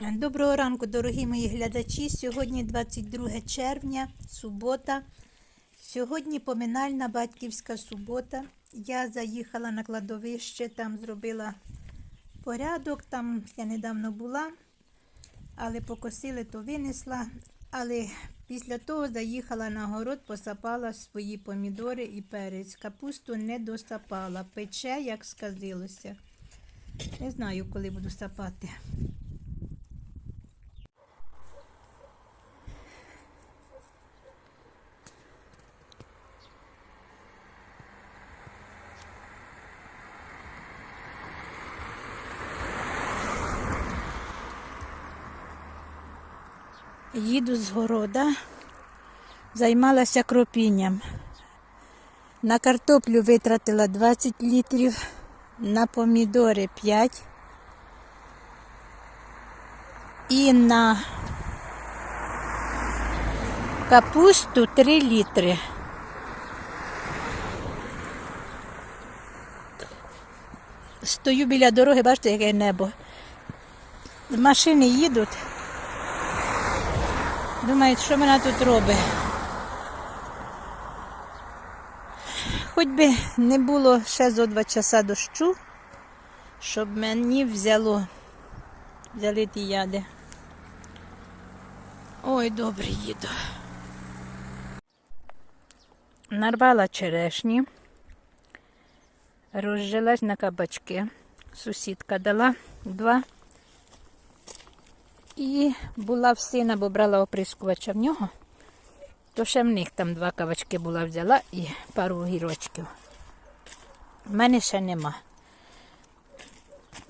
Доброго ранку, дорогі мої глядачі. Сьогодні 22 червня, субота. Сьогодні поминальна батьківська субота. Я заїхала на кладовище, там зробила порядок. Там я недавно була, але покосили, то винесла. Але після того заїхала на город, посапала свої помідори і перець. Капусту не досапала. Пече, як сказилося. Не знаю, коли буду сапати. Їду з города, займалася кропінням. На картоплю витратила 20 літрів, на помідори 5 і на капусту 3 літри. Стою біля дороги, бачите, яке небо. Машини їдуть. Думають, що вона тут робить. Хоч би не було ще зо два часа дощу, щоб мені взяло взяли ті яди. Ой, добре їду. Нарвала черешні, розжилась на кабачки. Сусідка дала два. І була в сина, бо брала оприскувача в нього. То ще в них там два кавачки була взяла і пару огірочків. В мене ще нема.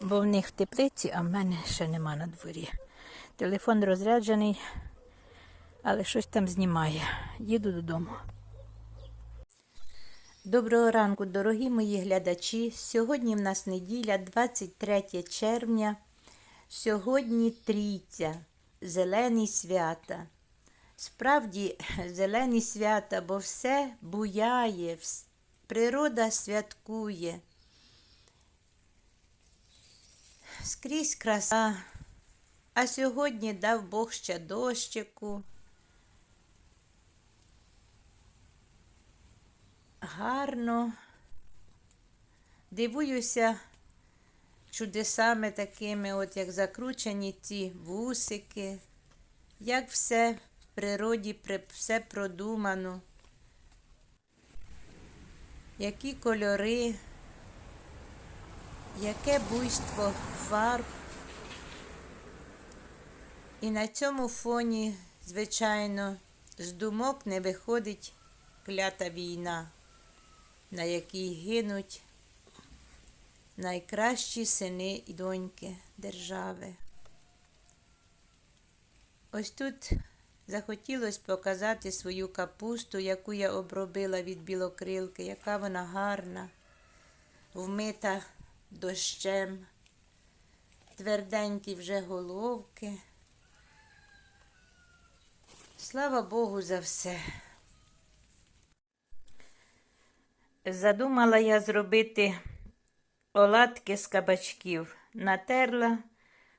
Бо в них в теплиці, а в мене ще нема на дворі. Телефон розряджений, але щось там знімає. Їду додому. Доброго ранку, дорогі мої глядачі. Сьогодні в нас неділя, 23 червня. Сьогодні трійця, зелені свята. Справді, зелені свята, бо все буяє, природа святкує. Скрізь краса. А сьогодні дав Бог ще дощику. Гарно. Дивуюся чудесами такими, от як закручені ці вусики, як все в природі, все продумано, які кольори, яке буйство фарб. І на цьому фоні, звичайно, з думок не виходить клята війна, на якій гинуть найкращі сини і доньки держави. Ось тут захотілося показати свою капусту, яку я обробила від білокрилки, яка вона гарна, вмита дощем, тверденькі вже головки. Слава Богу за все. Задумала я зробити оладки з кабачків. Натерла,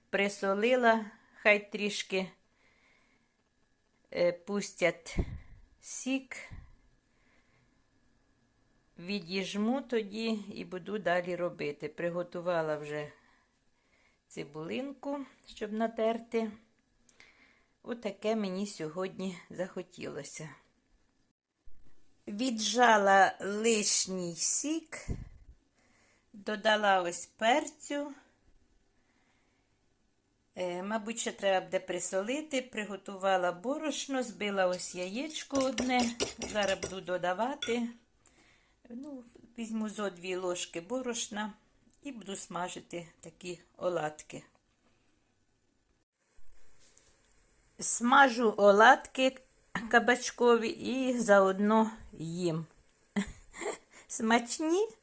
присолила, хай трішки е, пустять сік. Відіжму тоді і буду далі робити. Приготувала вже цибулинку, щоб натерти. Отаке мені сьогодні захотілося. Віджала лишній сік. Додала ось перцю. Е, мабуть, ще треба буде присолити. Приготувала борошно, збила ось яєчко одне. Зараз буду додавати. Ну, візьму зо дві ложки борошна і буду смажити такі оладки. Смажу оладки кабачкові і заодно їм. Смачні.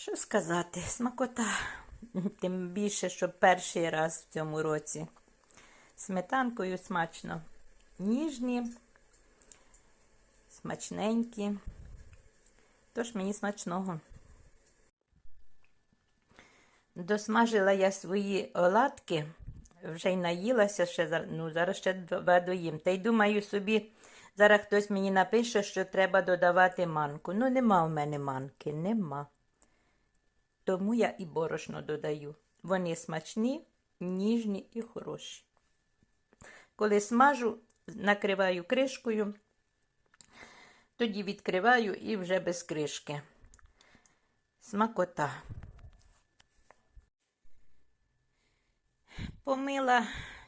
Що сказати, смакота, тим більше, що перший раз в цьому році. Сметанкою смачно. Ніжні, смачненькі. Тож мені смачного. Досмажила я свої оладки, вже й наїлася, ще, ну, зараз ще два доїм. Та й думаю собі, зараз хтось мені напише, що треба додавати манку. Ну, нема в мене манки, нема. Тому я і борошно додаю. Вони смачні, ніжні і хороші. Коли смажу, накриваю кришкою, тоді відкриваю і вже без кришки. Смакота. Помила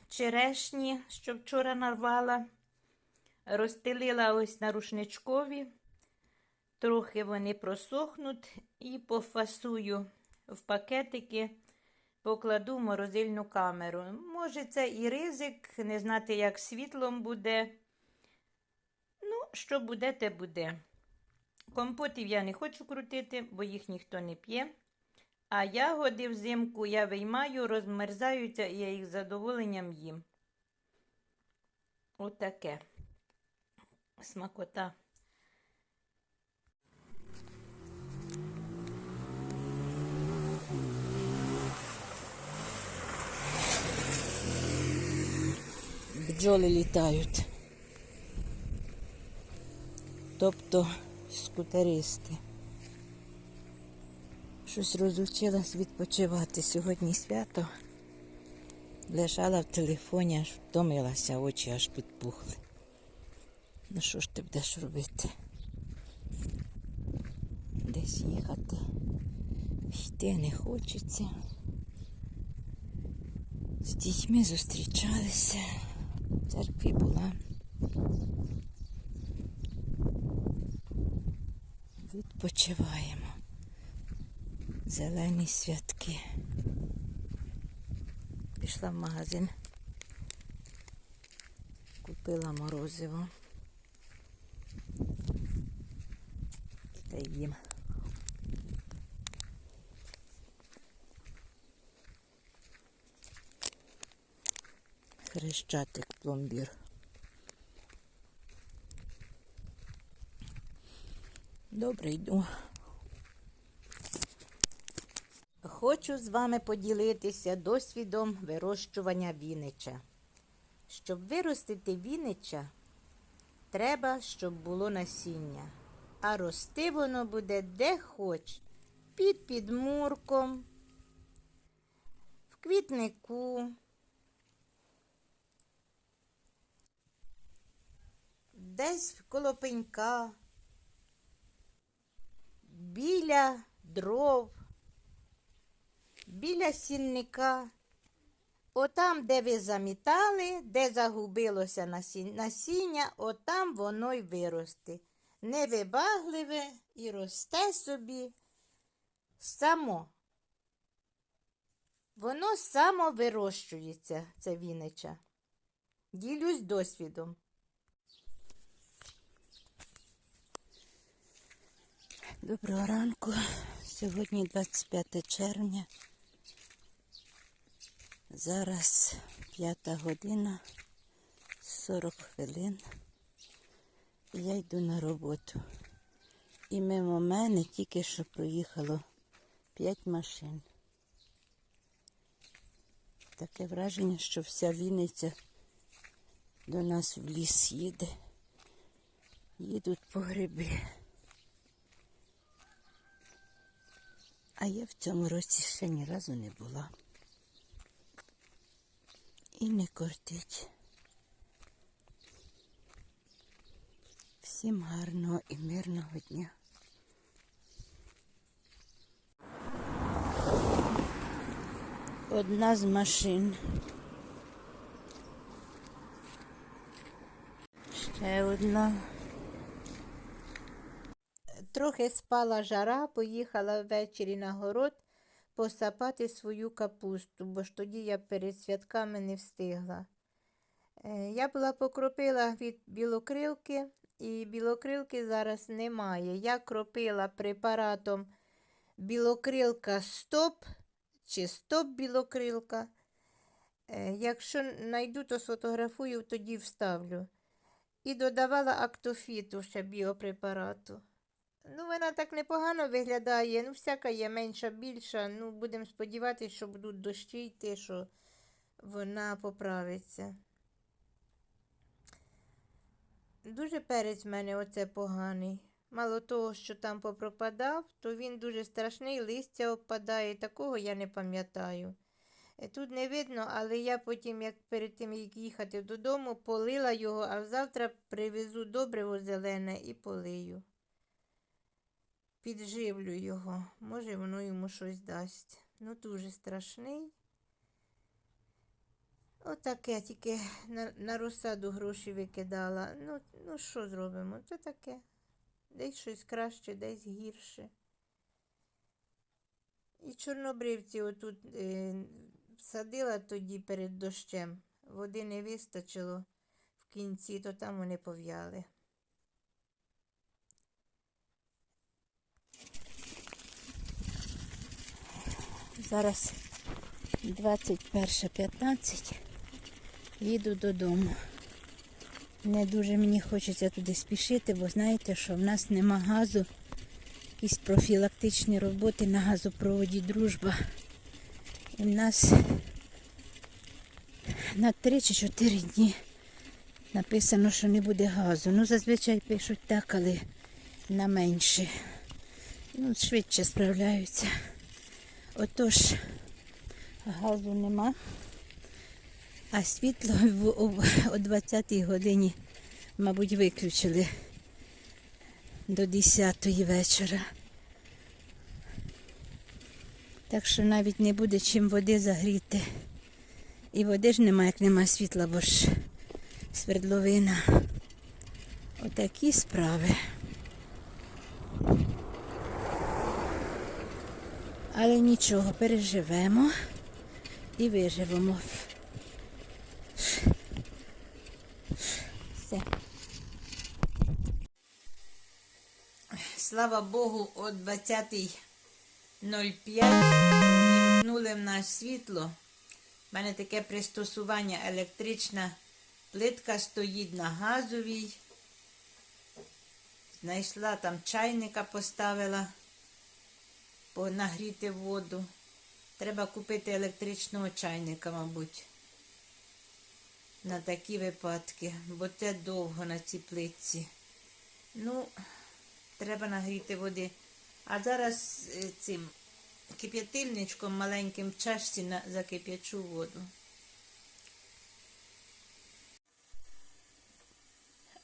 черешні, що вчора нарвала, розстелила ось на рушничкові, трохи вони просохнуть і пофасую в пакетики, покладу в морозильну камеру. Може, це і ризик, не знати, як світлом буде. Ну, що буде, те буде. Компотів я не хочу крутити, бо їх ніхто не п'є. А ягоди взимку я виймаю, розмерзаються, і я їх з задоволенням їм. Отаке. Смакота. Бджоли літають. Тобто скутеристи. Щось розучилась відпочивати. Сьогодні свято. Лежала в телефоні, аж втомилася, очі аж підпухли. Ну що ж ти будеш робити? Десь їхати. Йти не хочеться. З дітьми зустрічалися. Церкві була. Відпочиваємо. Зелені святки. Пішла в магазин. Купила морозиво. Та їм. Хрещатик пломбір. Добре, йду. Хочу з вами поділитися досвідом вирощування вінича. Щоб виростити вінича, треба, щоб було насіння. А рости воно буде де хоч, під підмурком, в квітнику, десь коло пенька, біля дров біля сінника. Отам, де ви замітали, де загубилося насіння, отам воно й виросте. Невибагливе і росте собі само. Воно само вирощується, це вінича. Ділюсь досвідом. Доброго ранку. Сьогодні 25 червня. Зараз п'ята година 40 хвилин. Я йду на роботу. І мимо мене тільки що проїхало 5 машин. Таке враження, що вся Вінниця до нас в ліс їде. Їдуть по гриби. А я в цьому році ще ні разу не була. І не кортить. Всім гарного і мирного дня. Одна з машин. Ще одна. Трохи спала жара, поїхала ввечері на город посапати свою капусту, бо ж тоді я перед святками не встигла. Е, Я була покропила від білокрилки, і білокрилки зараз немає. Я кропила препаратом білокрилка стоп чи стоп білокрилка. Е, Якщо знайду, то сфотографую, тоді вставлю. І додавала актофіту ще біопрепарату. Ну, вона так непогано виглядає. Ну, всяка є менша, більша. Ну, будемо сподіватися, що будуть дощі йти, що вона поправиться. Дуже перець в мене оце поганий. Мало того, що там попропадав, то він дуже страшний, листя опадає, такого я не пам'ятаю. Е, Тут не видно, але я потім, як перед тим, як їхати додому, полила його, а завтра привезу добриво зелене і полию. Підживлю його. Може, воно йому щось дасть. Ну, дуже страшний. Отаке тільки на, на розсаду гроші викидала. Ну, ну що зробимо? Це таке. Десь щось краще, десь гірше. І чорнобривці отут е, садила тоді перед дощем. Води не вистачило в кінці, то там вони пов'яли. Зараз 21.15. Їду додому. Не дуже мені хочеться туди спішити, бо знаєте, що в нас нема газу. Якісь профілактичні роботи на газопроводі дружба. І в нас на 3 чи 4 дні написано, що не буде газу. Ну, зазвичай пишуть так, але на менше. Ну, швидше справляються. Отож, газу нема, а світло о, о 20-й годині, мабуть, виключили до 10-ї вечора. Так що навіть не буде чим води загріти. І води ж нема, як нема світла, бо ж свердловина. Отакі справи. Але нічого, переживемо і виживемо. Все. Слава Богу, о 20.05 вмкнули в нас світло. У мене таке пристосування електрична плитка стоїть на газовій. Знайшла там чайника, поставила нагріти воду. Треба купити електричного чайника, мабуть. На такі випадки, бо це довго на цій плитці. Ну, треба нагріти води. А зараз е, цим кип'ятильничком маленьким в чашці закип'ячу воду.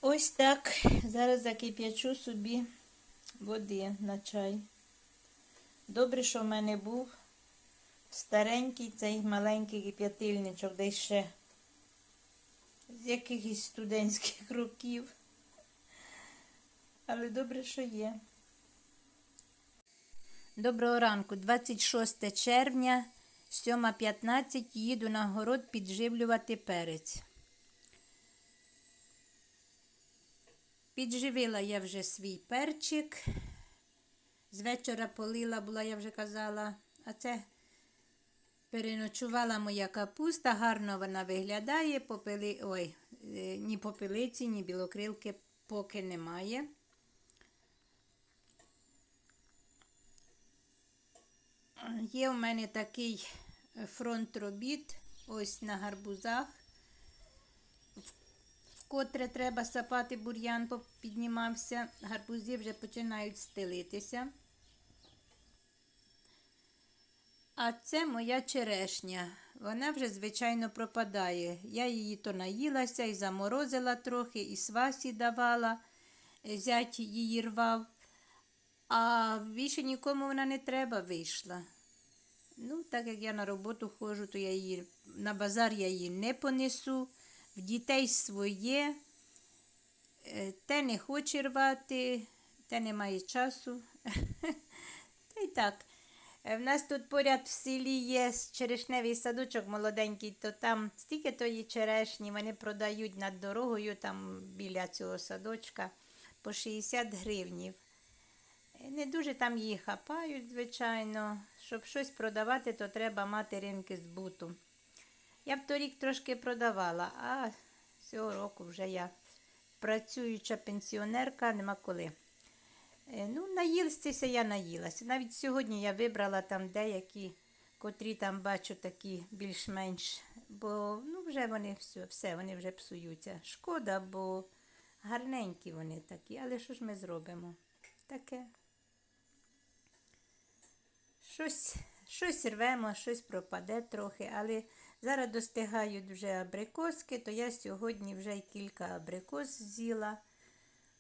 Ось так. Зараз закип'ячу собі води на чай. Добре, що в мене був старенький цей маленький кип'ятильничок, десь ще з якихось студентських років. Але добре, що є. Доброго ранку, 26 червня, 7.15 їду на город підживлювати перець. Підживила я вже свій перчик. З вечора полила була, я вже казала, а це переночувала моя капуста, гарно вона виглядає, попили, ой, е, ні попелиці, ні білокрилки поки немає. Є у мене такий фронт робіт, ось на гарбузах, в- вкотре треба сапати бур'ян піднімався. Гарбузи вже починають стелитися. А це моя черешня. Вона вже, звичайно, пропадає. Я її то наїлася і заморозила трохи, і свасі давала, зять її рвав. А більше нікому вона не треба вийшла. Ну, так як я на роботу ходжу, то я її на базар я її не понесу. В дітей своє. Е, Те не хоче рвати, те не має часу. Та й так. Е, В нас тут поряд в селі є черешневий садочок молоденький, то там стільки тої черешні вони продають над дорогою, там біля цього садочка по 60 гривнів. Е, Не дуже там її хапають, звичайно. Щоб щось продавати, то треба мати ринки збуту. Я б торік трошки продавала, а цього року вже я працююча пенсіонерка, нема коли. Е, Ну, наїлстися я наїлася. Навіть сьогодні я вибрала там деякі, котрі там бачу такі більш-менш, бо ну, вже вони все, все, вони вже псуються. Шкода, бо гарненькі вони такі, але що ж ми зробимо? Таке. Щось, щось рвемо, щось пропаде трохи, але зараз достигають вже абрикоски, то я сьогодні вже й кілька абрикос з'їла,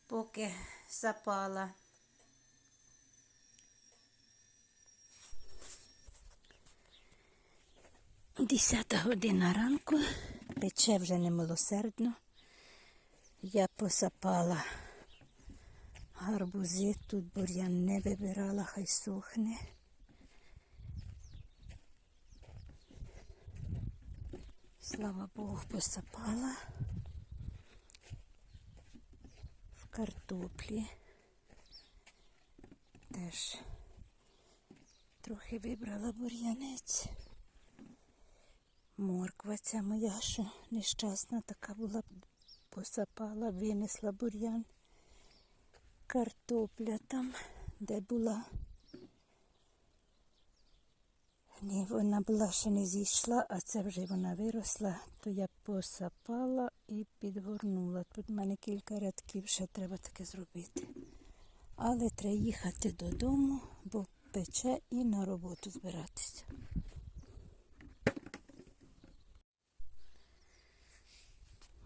поки сапала. Десята година ранку, пече вже немилосердно. Я посапала гарбузи, тут бур'ян не вибирала, хай сохне. Слава Богу, посапала. В картоплі. Теж трохи вибрала бур'янець. Морква ця моя, що нещасна така була, посапала, винесла бур'ян. Картопля там, де була. Ні, вона була ще не зійшла, а це вже вона виросла, то я посапала і підгорнула. Тут в мене кілька рядків ще треба таке зробити. Але треба їхати додому, бо пече і на роботу збиратися.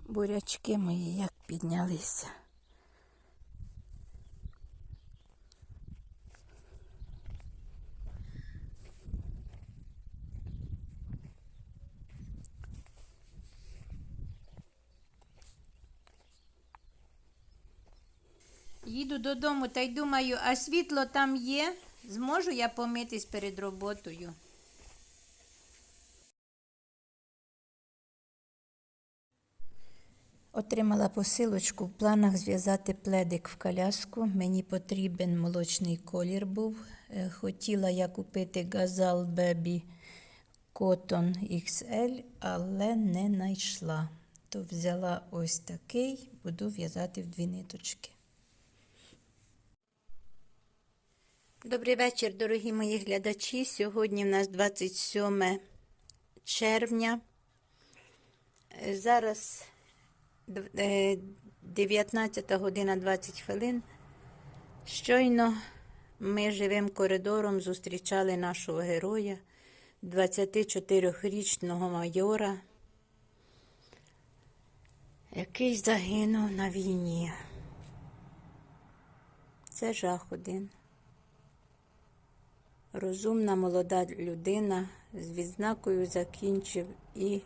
Бурячки мої як піднялися. Їду додому та й думаю, а світло там є? Зможу я помитись перед роботою? Отримала посилочку в планах зв'язати пледик в коляску. Мені потрібен молочний колір був. Е, Хотіла я купити Gazal Baby Cotton XL, але не знайшла. То взяла ось такий, буду в'язати в дві ниточки. Добрий вечір, дорогі мої глядачі. Сьогодні в нас 27 червня. Е, Зараз 19 година 20 хвилин. Щойно ми живим коридором зустрічали нашого героя, 24-річного майора, який загинув на війні. Це жах один. Розумна молода людина з відзнакою закінчив і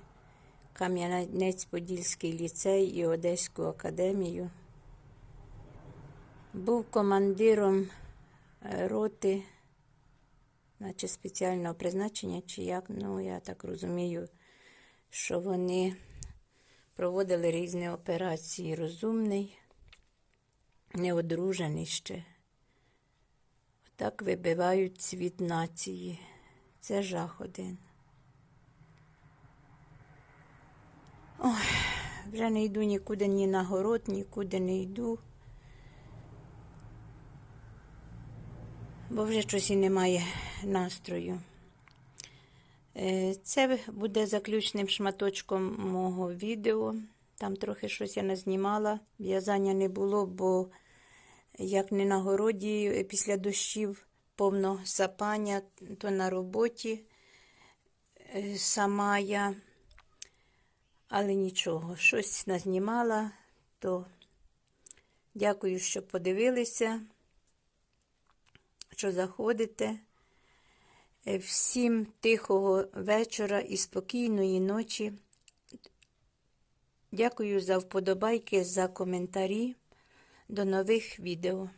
Кам'янець-Подільський ліцей, і Одеську академію. Був командиром е, роти, наче спеціального призначення, чи як, ну я так розумію, що вони проводили різні операції. Розумний, неодружений ще. Так вибивають цвіт нації. Це жах один. Ой, вже не йду нікуди ні на город, нікуди не йду. Бо вже щось і немає настрою. Е, Це буде заключним шматочком мого відео. Там трохи щось я назнімала. В'язання не було, бо як не на городі е, після дощів повно сапання, то на роботі е, сама я. Але нічого, щось назнімала, то дякую, що подивилися, що заходите. Е, Всім тихого вечора і спокійної ночі. Дякую за вподобайки, за коментарі. До нових відео.